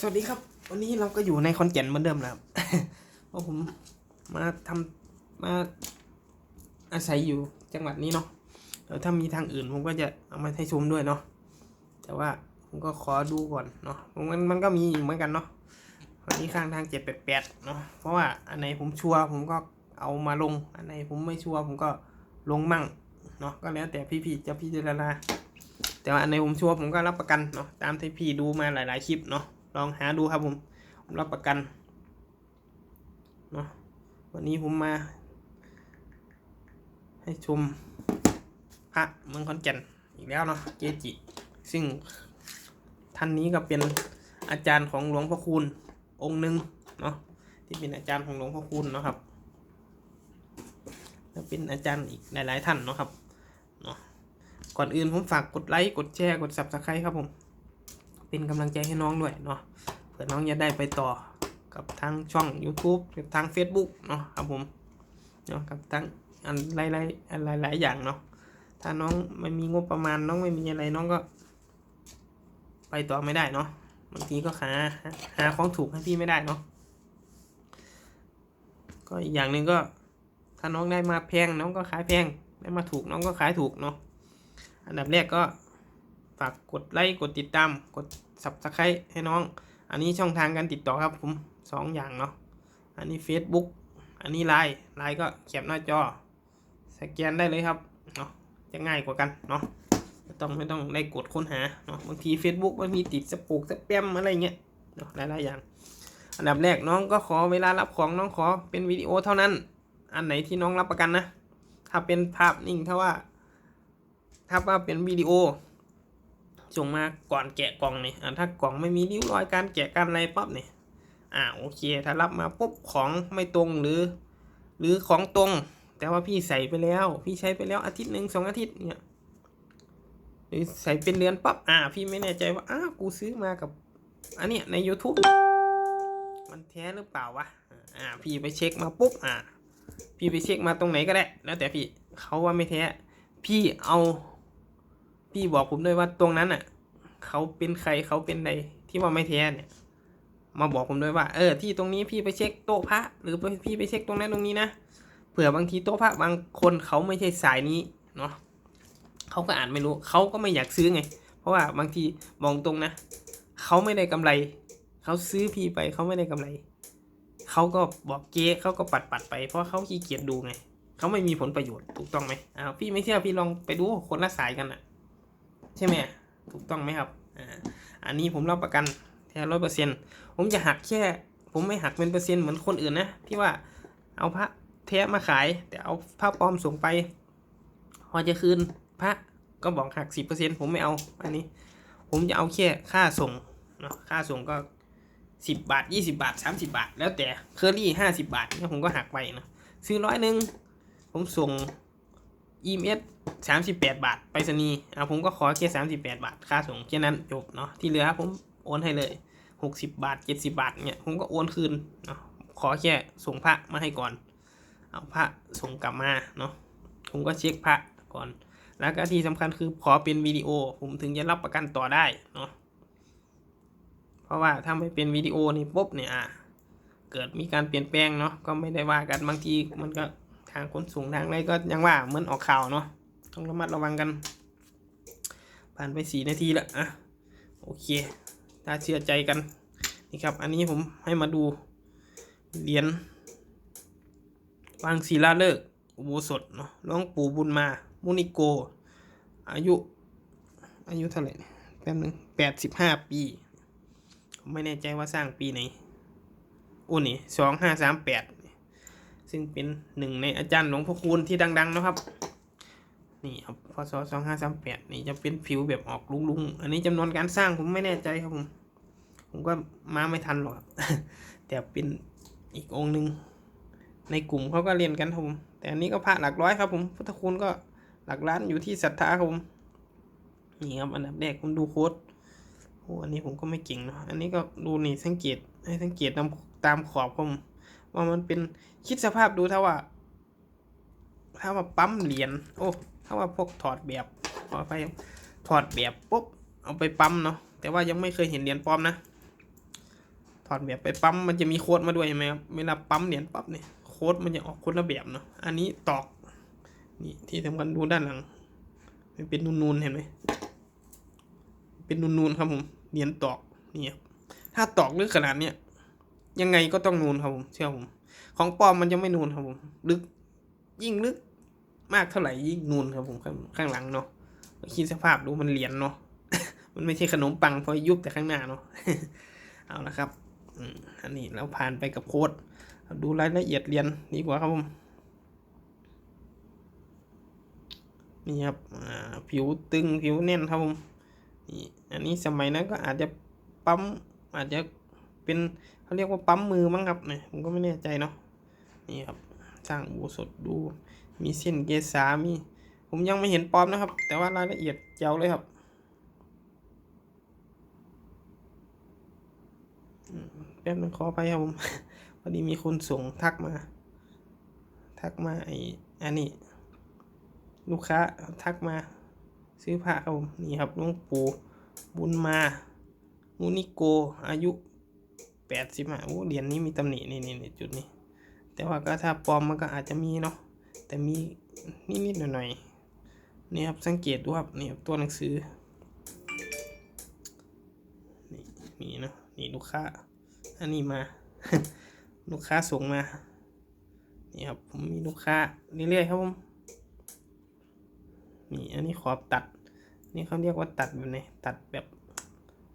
สวัสดีครับ วันนี้เราก็อยู่ในคอนแก่นเหมือนเดิมแล้วครับเพราะผมมาทำมาอาศัยอยู่จังหวัดนี้เนาะเดี๋ยวถ้ามีทางอื่นผมก็จะเอามาให้ชมด้วยเนาะแต่ว่าผมก็ขอดูก่อนเนาะมันมันก็มีอยู่เหมือนกันเนาะวันนี้ข้างทางเจ็ดแปดแปดเนาะเพราะว่าอันไหนผมชัวร์ผมก็เอามาลง อันไหนผมไม่ชัวร์ผมก็ลงมั่งเนาะก็แล้วแต่พี่ๆจะพิจารณาแต่ว่าอันไหนผมชัวร์ผมก็รับประกันเนาะตามที่พี่ดูมาหลาย ๆ คลิปเนาะ ลองหาดูครับผมผมรับประกันเนาะวันนี้ผมมา ให้ชมพระเมืองขอนแก่นอีกแล้วเนาะเกจิ ซึ่งท่านนี้ก็เป็นอาจารย์ของหลวงพ่อคูณองค์หนึ่งเนาะที่เป็นอาจารย์ของหลวงพ่อคูณเนาะครับแล้วเป็นอาจารย์อีกหลาย ๆ ท่านเนาะครับเนาะก่อนอื่นผมฝากกดไลค์กดแชร์กด subscribe ครับผม เป็นกำลังใจให้น้องด้วยเนาะเผื่อน้องจะได้ไปต่อกับทางช่อง YouTube กับทาง Facebook เนาะครับผมเนาะกับทางอันหลายๆอันหลายๆอย่างเนาะถ้าน้องไม่มีงบประมาณน้องไม่มีอะไรน้องก็ ไปต่อไม่ได้เนาะบางทีก็หาหาของถูกให้พี่ไม่ได้เนาะก็อีกอย่างหนึ่งก็ ถ้าน้องได้มาแพงน้องก็ขายแพงได้มาถูกน้องก็ขายถูกเนาะอันดับแรกก็ ฝากกดไลค์กดติดตามกด subscribe ให้น้อง อันนี้ช่องทางการติดต่อครับผมสองอย่างเนาะอันนี้ Facebook อันนี้ไลน์ไลน์ก็เขียบหน้าจอ สแกนได้เลยครับเนาะจะง่ายกว่ากันเนาะไม่ต้องไม่ต้องได้กดค้นหาเนาะบางที Facebook มันมีติดสปูกสแปมอะไรเงี้ยเนาะหลายๆอย่าง อันดับแรกน้องก็ขอเวลารับของน้องขอเป็นวิดีโอเท่านั้น อันไหนที่น้องรับประกันนะ ถ้าเป็นภาพนิ่งถ้าว่า ถ้าว่าเป็นวิดีโอ ส่งมาก่อนแกะกล่องนี่อ่าถ้ากล่องไม่มีริ้วรอยการแกะการอะไรปั๊บนี่อ่าโอเค ถ้ารับมาปุ๊บของไม่ตรงหรือ หรือของตรง แต่ว่าพี่ใส่ไปแล้ว พี่ใช้ไปแล้วอาทิตย์หนึ่งสองอาทิตย์เนี่ยหรือใส่เป็นเดือนปั๊บอ่า พี่ไม่แน่ใจว่าอ้าวกูซื้อมากับอันเนี้ยใน YouTube มันแท้หรือเปล่าวะอ่า พี่ไปเช็คมาปุ๊บอ่า พี่ไปเช็คมาตรงไหนก็ได้ แล้วแต่พี่เขาว่าไม่แท้ พี่เอา พี่บอกผมด้วยว่าตรงนั้นอะ เขาเป็นใครเขาเป็นใดที่ว่าไม่แท้เนี่ย มาบอกผมด้วยว่า เออ ที่ตรงนี้พี่ไปเช็คโต๊ะพระหรือพี่ไปเช็คตรงนั้นตรงนี้นะเผื่อบางทีโต๊ะพระบางคนเขาไม่ใช่สายนี้เนาะเขาก็อ่านไม่รู้เขาก็ไม่อยากซื้อไง เพราะว่าบางทีมองตรงนะเขาไม่ได้กำไรเขาซื้อพี่ไปเขาไม่ได้กำไรเขาก็บอกเก๊เขาก็ปัดปัดไป เพราะเขาขี้เกียจดูไงเขาไม่มีผลประโยชน์ถูกต้องไหมอ้าวพี่ไม่เชื่อพี่ลองไปดูคนละสายกันอะ ใช่ไหมถูกต้องไหมครับอันนี้ผมรับประกันแท้ร้อยเปอร์เซ็นผมจะหักแค่ ผมไม่หักเป็นเปอร์เซ็นต์เหมือนคนอื่นนะที่ว่าเอาพระแท้มาขาย แต่เอาพระปลอมส่งไป พอจะคืนพระก็บอกหักสิบเปอร์เซ็นผมไม่เอาอันนี้ ผมจะเอาแค่ค่าส่งเนาะค่าส่งก็สิบบาทยี่สิบาทสามสิบาท แล้วแต่เคอรี่ห้าสิบาทเนี่ยผมก็หักไปนะซื้อร้อยหนึ่งผมส่ง EMS สามสิบแปดบาท ไปรษณีย์อะผมก็ขอแค่สามสิบแปดบาท ค่าส่งแค่นั้นจบเนาะ ที่เหลือผมโอนให้เลยหกสิบบาทเจ็ดสิบาทเนี่ยผมก็โอนคืนเนาะ ขอแค่ส่งพระมาให้ก่อน เอาพระส่งกลับมาเนาะ ผมก็เช็คพระก่อน แล้วก็ที่สำคัญคือขอเป็นวิดีโอ ผมถึงจะรับประกันต่อได้เนาะ เพราะว่าถ้าไม่เป็นวิดีโอนี่ปุ๊บเนี่ยเกิดมีการเปลี่ยนแปลงเนาะ ก็ไม่ได้ว่ากันบางทีมันก็างขนส่งทางอะไรก็ยังว่าเหมือนออกข่าวเนาะต้องระมัดระวังกัน ผ่านไปสี่นาทีแล้วอะโอเคถ้าเชื่อใจกันนี่ครับ อันนี้ผมให้มาดูเหรียญวางศิลาฤกษ์อุโบสถเนาะหลวงปู่บุญมา มุนิโก อายุ อายุเท่าไหร่แป๊บนึงแปดสิบห้าปี ผมไม่แน่ใจว่าสร้างปีไหนอู้นี่สองห้าสามแปด ซึ่งเป็นหนึ่งในอาจารย์หลวงพ่อคูณที่ดัง ๆ นะครับ นี่ครับพศสองห้าสามแปดนี่จะเป็นผิวแบบออกลุงๆ อันนี้จำนวนการสร้างผมไม่แน่ใจครับผม ผมก็มาไม่ทันหรอกแต่เป็นอีกองค์หนึ่งในกลุ่มเขาก็เรียนกันครับผม แต่อันนี้ก็พระหลักร้อยครับผม พุทธคุณก็หลักล้านอยู่ที่ศรัทธาครับผมนี่ครับอันดับแรกผมดูโค้ดโอ้อันนี้ผมก็ไม่เก่งเนาะอันนี้ก็ดูนี่สังเกตให้สังเกตตามตามขอบครับผม ว่ามันเป็นคิดสภาพดูถ้าว่า ถ้าว่าปั๊มเหรียญโอ้ถ้าว่าพวกถอดแบบขอไปถอดแบบปุ๊บเอาไปปั๊มเนาะแต่ว่ายังไม่เคยเห็นเหรียญปลอมนะถอดแบบไปปั๊มมันจะมีโค้ดมาด้วยเห็นไหมครับเวลาปั๊มเหรียญปั๊บเนี่ยโค้ดมันจะออกคนละแบบเนาะอันนี้ตอกนี่ที่สำคัญดูด้านหลังมันเป็นนูนๆเห็นไหมเป็นนูนๆครับผมเหรียญตอกนี่ถ้าตอกลึกขนาดเนี้ย ยังไงก็ต้องนูนครับผมเชื่อผม ของปลอมมันจะไม่นูนครับผม ลึก ยิ่งลึก มากเท่าไหร่ยิ่งนูนครับผมข้างางหลังเนาะคิดสภาพดูมันเหรียญเนาะมันไม่ใช่ขนมปังเพอยุบแต่ข้างหน้าเนาะเอาละครับอันนี้เราผ่านไปกับโค้ดดูรายละเอียดเรียนดีกว่าครับผมนี่ครับผิวตึงผิวแน่นครับผมนี่อันนี้สมัยนั้นก็อาจจะปั๊มอาจจะเป็น เขาเรียกว่าปั๊มมือมั้งครับเนี่ยผมก็ไม่แน่ใจเนาะนี่ครับสร้างบูสดดู มีเส้นเกษามี ผมยังไม่เห็นปลอมนะครับ แต่ว่ารายละเอียดเจ๋วเลยครับแป๊บนึงขอไปครับผมพอดีมีคนส่งทักมา ทักมาไอ้อันนี้ ลูกค้าทักมา ซื้อผ้าครับผมนี่ครับหลุงปู่บุญมามูนิโกอายุ แปดสิบห้าโอ้เหรียญนี้มีตำหนินี่นี่นี่จุดนี้ แต่ว่าก็ถ้าปลอมมันก็อาจจะมีเนาะแต่มีนิดๆหน่อยๆนี่ครับสังเกตดูครับนี่ครับตัวหนังสือนี่นี่เนาะนี่ลูกค้าอันนี้มา ลูกค้าส่งมานี่ครับผมมีลูกค้าเรื่อยๆครับผมนี่อันนี้ขอบตัด นี่เขาเรียกว่าตัดแบบไหนตัดแบบ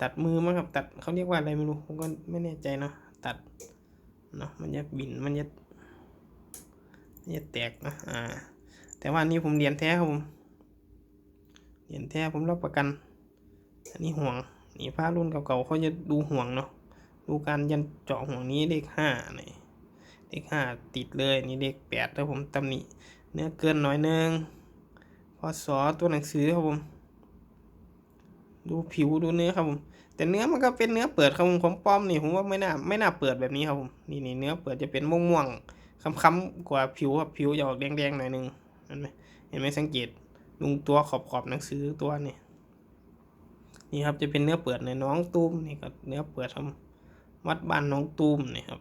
ตัดมือมั้งครับ ตัดเขาเรียกว่าอะไรไม่รู้ผมก็ไม่แน่ใจเนาะตัดเนาะมันจะบินมันจะมันจะแตกนะอ่า แต่ว่านนี้ผมเรียนแท้ครับผมเรียนแท้ผมรับประกัน อันนี้ห่วงนี่ผ้ารุ่นเก่าๆเขาจะดูห่วงเนาะดูการยันเจาะห่วงนี้เลขห้านี่เลขห้าติดเลยนี่เลขแปดถ้าผมตำหนิเนื้อเกินหน่อยนึงพอสอตัวหนังสือครับผม ดูผิวดูเนื้อครับผม แต่เนื้อมันก็เป็นเนื้อเปิดครับผมของปลอมนี่ผมว่าไม่น่าไม่น่าเปิดแบบนี้ครับผมนี่นี่เนื้อเปิดจะเป็นม่วงม่วงๆค้ำๆกว่าผิวครับผิวจะออกแดงๆหน่อยนึงเห็นไหมเห็นไหมสังเกตลุงตัวขอบขอบหนังสือตัวนี่นี่ครับจะเป็นเนื้อเปิดในน้องตูมนี่ก็เนื้อเปิดครับวัดบ้านน้องตูมนี่ครับ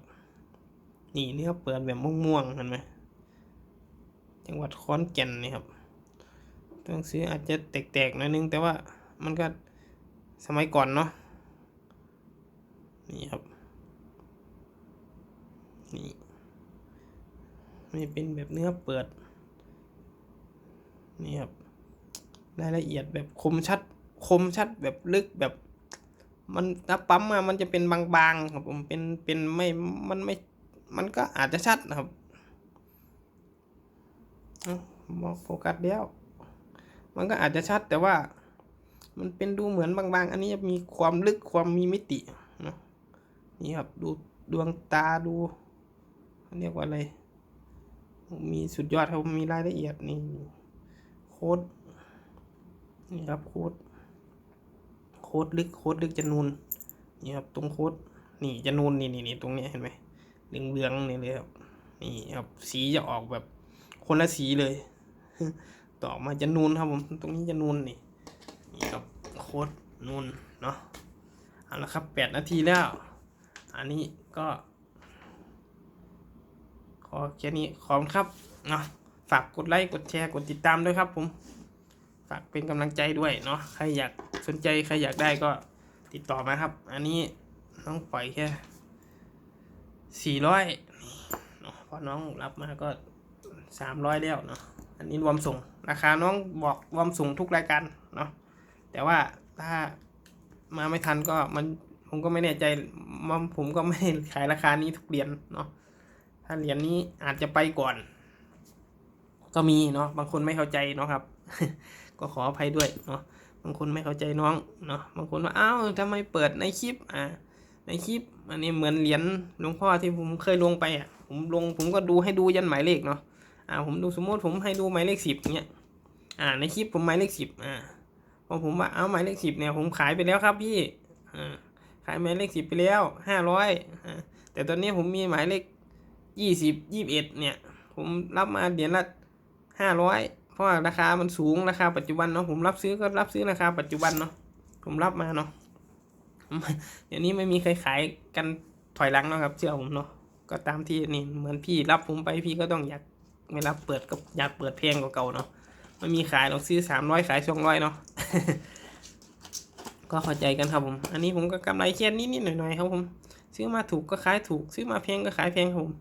นี่เนื้อเปิดแบบม่วงๆเห็นไหมจังหวัดขอนแก่นนี่ครับตัวหนังสืออาจจะแตกๆหน่อยนึงแต่ว่ามันก็ สมัยก่อนเนาะนี่ครับ นี่ไม่เป็นแบบเนื้อเปิด นี่ครับรายละเอียดแบบคมชัด คมชัดแบบลึกแบบ มันถ้าปั๊มมามันจะเป็นบางๆครับผมเป็นเป็นไม่มันไม่มันก็อาจจะชัดนะครับเอ้าบอกโฟกัสเดียว มันก็อาจจะชัดแต่ว่า มันเป็นดูเหมือนบางๆ อันนี้จะมีความลึกความมีมิติเนาะนี่ครับดูดวงตาดูเรียกว่าอะไร มีสุดยอดครับมีรายละเอียดนี่โค้ดนี่ครับโค้ดโค้ดลึกโค้ดลึกจะนูนนี่ครับตรงโค้ดนี่จะนูนนี่นี่นี่ตรงนี้เห็นไหมเหลืองเหลืองนี่เลยครับนี่ครับสีจะออกแบบคนละสีเลย ต่อมาจะนูนครับผมตรงนี้จะนูนนี่นี่ โค้ดนูนเนาะเอาละครับแปดนาทีแล้ว อันนี้ก็ ขอแค่นี้ขอบครับเนาะฝากกดไลค์กดแชร์กดติดตามด้วยครับผม ฝากเป็นกำลังใจด้วยเนาะใครอยากสนใจใครอยากได้ก็ติดต่อมาครับ อันนี้น้องปล่อยแค่สี่ร้อยเนาะพอน้องรับมาก็สามร้อยแล้วเนาะอันนี้รวมส่งราคาน้องบอกรวมส่งทุกรายการเนาะ แต่ว่าถ้ามาไม่ทันก็มันผมก็ไม่แน่ใจมันผมก็ไม่ขายราคานี้ทุกเหรียญเนาะถ้าเหรียญนี้อาจจะไปก่อน ก็มีเนาะบางคนไม่เข้าใจเนาะครับ ก็ขออภัยด้วยเนาะบางคนไม่เข้าใจน้องเนาะบางคนว่าอ้าวทำไมเปิดในคลิปอ่าในคลิปอันนี้เหมือนเหรียญหลวงพ่อที่ผมเคยลงไปอะผมลงผมก็ดูให้ดูยันหมายเลขเนาะอ่าผมดูสมมติผมให้ดูหมายเลขสิบเนี้ยอ่าในคลิปผมหมายเลขสิบอ่า พอผมว่าเอาหมายเลขสิบเนี่ยผมขายไปแล้วครับพี่ขายหมายเลขสิบไปแล้วห้าร้อยแต่ตอนนี้ผมมีหมายเลขยี่สิบยี่สิบเอ็ดเนี่ย ผมรับมาเหรียญละห้าร้อยเพราะราคามันสูงราคาปัจจุบันเนาะผมรับซื้อก็รับซื้อราคาปัจจุบันเนาะผมรับมาเนาะเดี๋ยวนี้ไม่มีใครขายกันถอยหลังเนาะครับเชื่อผมเนาะก็ตามที่นี่เหมือนพี่รับผมไปพี่ก็ต้องอยากไม่รับเปิดก็อยากเปิดเพลงกว่าเก่าเนาะไม่มีขายเราซื้อสามร้อยขายสองร้อยเนาะ ก็เข้าใจกันครับผม อันนี้ผมก็กำไรแค่นิดๆหน่อยๆครับผม ซื้อมาถูกก็ขายถูก ซื้อมาแพงก็ขายแพงครับผม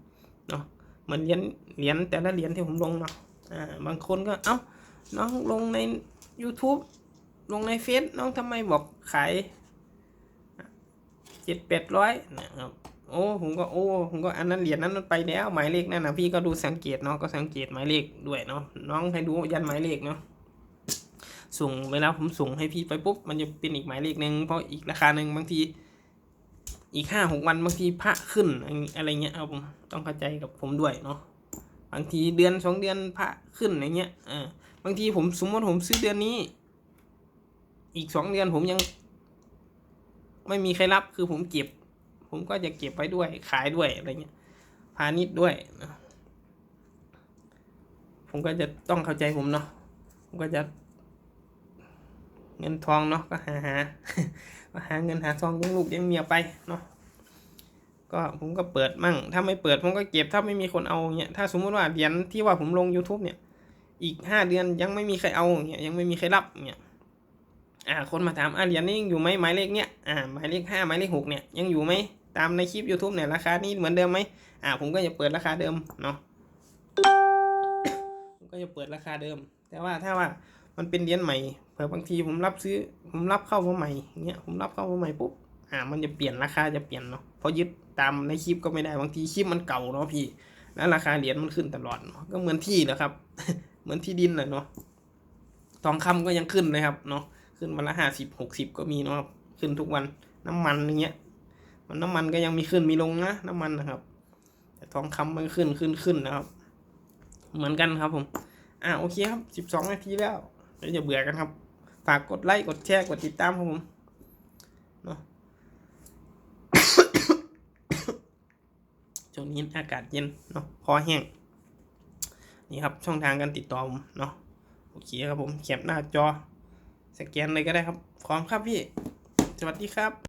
เนาะเหมือนเหรียญเหรียญแต่ละเหรียญที่ผมลงเนาะ อ่า บางคนก็ เอ้า น้องลงใน YouTube ลงในเฟซน้องทำไมบอกขายเจ็ดแปดร้อยนะครับ โอ้ ผมก็โอ้ ผมก็อันนั้นเหรียญนั้นมันไปแล้ว หมายเลขนั่นนะพี่ก็ดูสังเกตเนาะ ก็สังเกตหมายเลขด้วยเนาะ น้องให้ดูยันหมายเลขเนาะ ส่งเวลาผมส่งให้พี่ไปปุ๊บมันจะเป็นอีกหมายเลขหนึ่งเพราะอีกราคาหนึ่งบางที อีกห้าหกวันบางทีพระขึ้นอะไรเงี้ยครับผมต้องเข้าใจกับผมด้วยเนาะบางทีเดือนสองเดือนพระขึ้นอย่างเงี้ยอ่าบางทีผมสมมติผมซื้อเดือนนี้ อีกสองเดือนผมยัง ไม่มีใครรับคือผมเก็บ ผมก็จะเก็บไว้ด้วยขายด้วยอะไรเงี้ยพาณิชย์ด้วยนะผมก็จะต้องเข้าใจผมเนาะผมก็จะ เงินทองเนาะก็หาหาก็หาเงินหาทองยังลูกยังเมียไปเนาะก็ผมก็เปิดมั่ง ถ้าไม่เปิดผมก็เก็บถ้าไม่มีคนเอาเงี้ยถ้าสมมติว่าเหรียญที่ว่าผมลง YouTube เนี่ย อีกห้าเดือนยังไม่มีใครเอาเงี้ยยังไม่มีใครรับเงี้ยอ่าคนมาถามอ่าเหรียญนี้ยังอยู่ไหมหมายเลขเนี้ยอ่าหมายเลขห้าหมายเลขหกเนี่ยยังอยู่ไหมตามในคลิป YouTube เนี่ยราคานี้เหมือนเดิมไหมอ่าผมก็จะเปิดราคาเดิมเนาะผมก็จะเปิดราคาเดิม แต่ว่าถ้าว่า มันเป็นเหรียญใหม่เผื่อบางทีผมรับซื้อ ผมรับเข้ามาใหม่เงี้ยผมรับเข้ามาใหม่ปุ๊บอ่ามันจะเปลี่ยนราคาจะเปลี่ยนเนาะเพราะยึดตามในคลิปก็ไม่ได้บางทีคลิปมันเก่าเนาะพี่แล้วราคาเหรียญมันขึ้นตลอดเนาะก็เหมือนที่นะครับ เหมือนที่ดินเลยเนาะทองคำก็ยังขึ้นเลยครับเนาะขึ้นวันละห้าสิบหกสิบก็มีเนาะขึ้นทุกวันน้ำมันอย่างเงี้ย มันน้ำมันก็ยังมีขึ้นมีลงนะน้ำมันนะครับ แต่ทองคำมันขึ้นขึ้นขึ้นนะครับ เหมือนกันครับผม อ่าโอเคครับสิบสองนาทีแล้ว เดี๋ยวอย่าเบื่อกันครับ ฝากกดไลค์ กดแชร์ กดติดตามครับผมเนาะช่วงนี้อากาศเย็นเนาะคอแห้ง นี่ครับ ช่องทางการติดต่อผมเนาะ โอเคครับผมแคปหน้าจอ สแกนเลยก็ได้ครับขอบคุณครับพี่ สวัสดีครับ